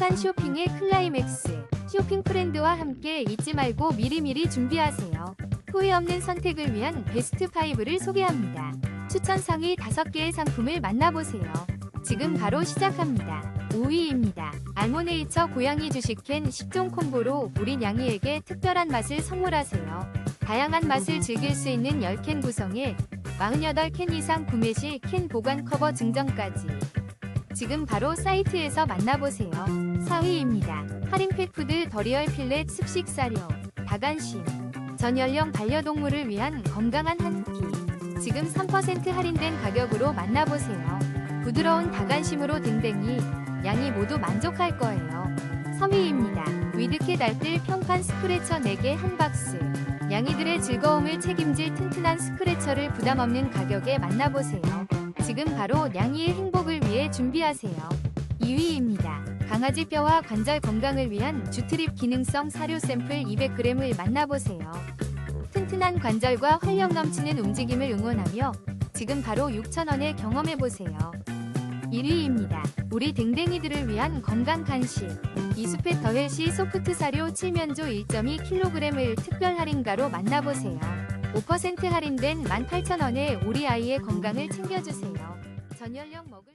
행복한 쇼핑의 클라이맥스. 쇼핑 프렌드와 함께 잊지 말고 미리미리 준비하세요. 후회 없는 선택을 위한 베스트 5를 소개합니다. 추천 상위 5개의 상품을 만나보세요. 지금 바로 시작합니다. 5위입니다. 알모네이처 고양이 주식캔 10종 콤보로 우리 냥이에게 특별한 맛을 선물하세요. 다양한 맛을 즐길 수 있는 10캔 구성에 48캔 이상 구매 시 캔 보관 커버 증정까지. 지금 바로 사이트에서 만나보세요. 4위입니다. 할인 펫푸드 더리얼 필렛 습식 사료, 다간심. 전 연령 반려동물을 위한 건강한 한 끼. 지금 3% 할인된 가격으로 만나보세요. 부드러운 다간심으로 댕댕이, 양이 모두 만족할 거예요. 3위입니다. 위드캣 알뜰 평판 스크래처 4개 한 박스. 양이들의 즐거움을 책임질 튼튼한 스크래처를 부담 없는 가격에 만나보세요. 지금 바로 냥이의 행복을 위해 준비하세요. 2위입니다. 강아지 뼈와 관절 건강을 위한 주트립 기능성 사료 샘플 200g을 만나보세요. 튼튼한 관절과 활력 넘치는 움직임을 응원하며 지금 바로 6,000원에 경험해보세요. 1위입니다. 우리 댕댕이들을 위한 건강 간식. 이수펫 더헬시 소프트 사료 7면조 1.2kg을 특별 할인가로 만나보세요. 5% 할인된 18,000원에 우리 아이의 건강을 챙겨주세요. 전 연령 먹을